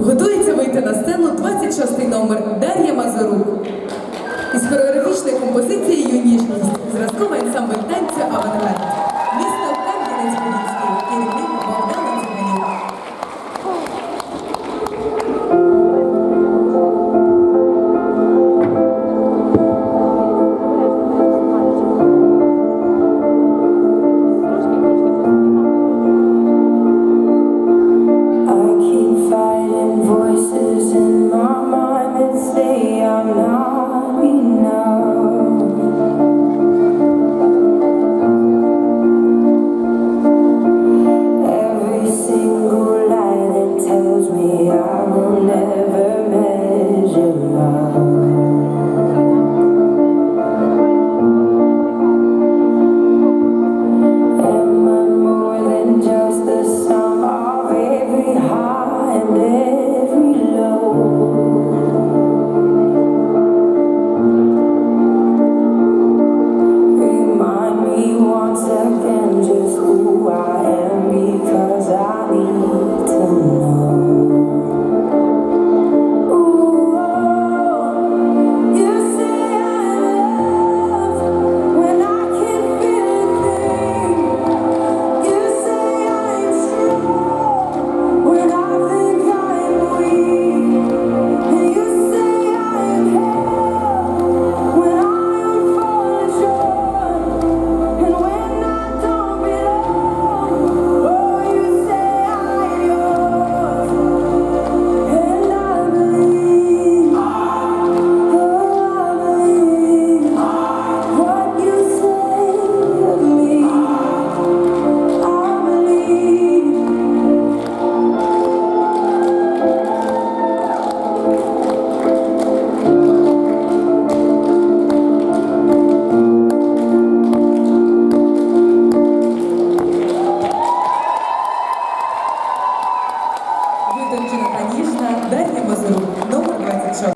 Готується вийти на сцену 26-й номер Дар'я Мазурук Із хореографічної композиції Юніжність зразкова ансамбль танців Витончена, конечно, Дарья Мазурук.